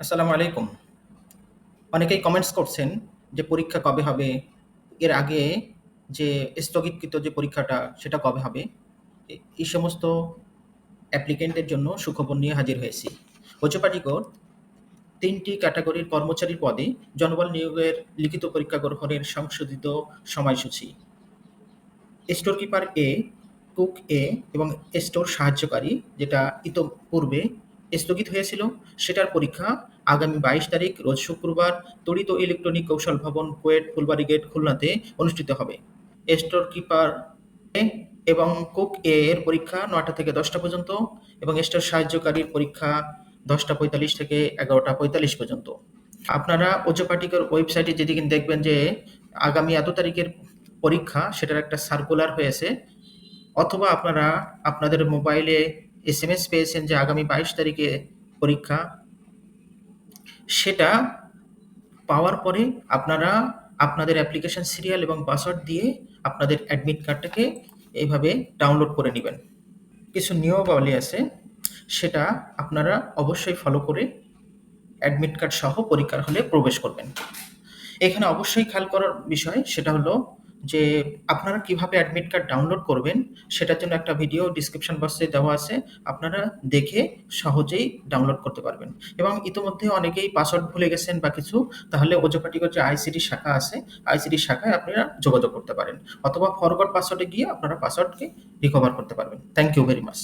আসসালামু আলাইকুম। অনেকেই কমেন্টস করছেন যে পরীক্ষা কবে হবে? এর আগে যে স্থগিতকৃত যে পরীক্ষাটা সেটা কবে হবে? এই সমস্ত অ্যাপ্লিকেন্টের জন্য সুখবর নিয়ে হাজির হয়েছি। হোচপাটিকর ৩ টি ক্যাটেগরির কর্মচারীর পদে জনবল নিয়োগের লিখিত পরীক্ষা গ্রহণের সংশোধিত সময়সূচি। Store keeper A, cook A এবং স্টোর সাহায্যকারী যেটা ইতপূর্বে স্থগিত হয়েছিল সেটার পরীক্ষা আগামী ২২ তারিখ রোজ শুক্রবার তড়িৎ ও ইলেকট্রনিক কৌশল ভবন, কুয়েট, ফুলবাড়ী গেট, খুলনাতে অনুষ্ঠিত হবে। স্টোর কিপার এবং কুক এ এর পরীক্ষা ৯টা থেকে ১০টা পর্যন্ত এবং স্টোর সাহায্যকারীর পরীক্ষা ১০টা ৪৫ থেকে ১১টা ৪৫ পর্যন্ত। আপনারা ওজোপাটিকার ওয়েবসাইটে যেদিকে দেখবেন যে আগামী এত তারিখের পরীক্ষা সেটার একটা সার্কুলার হয়েছে অথবা আপনারা আপনাদের মোবাইলে এসএমএস পেয়েছেন যে আগামী ২২ তারিখে পরীক্ষা। সেটা পাওয়ার পরে আপনারা আপনাদের অ্যাপ্লিকেশন সিরিয়াল এবং পাসওয়ার্ড দিয়ে আপনাদের অ্যাডমিট কার্ডটাকে এইভাবে ডাউনলোড করে নেবেন কিছু নিয়মাবলী আছে, সেটা আপনারা অবশ্যই ফলো করে অ্যাডমিট কার্ড সহ পরীক্ষার হলে প্রবেশ করবেন। এখানে অবশ্যই খেয়াল করার বিষয়, সেটা হলো যে আপনারা কীভাবে অ্যাডমিট কার্ড ডাউনলোড করবেন সেটার জন্য একটা ভিডিও ডিসক্রিপশন বক্সে দেওয়া আছে। আপনারা দেখে সহজেই ডাউনলোড করতে পারবেন এবং ইতিমধ্যে অনেকেই পাসওয়ার্ড ভুলে গেছেন বা কিছু তাহলে ওজোপাটিকর যে আইসিডি শাখা আছে, আইসিডি শাখায় আপনারা যোগাযোগ করতে পারেন অথবা ফরওয়ার্ড পাসওয়ার্ডে গিয়ে আপনারা পাসওয়ার্ডকে রিকভার করতে পারবেন। Thank you very much.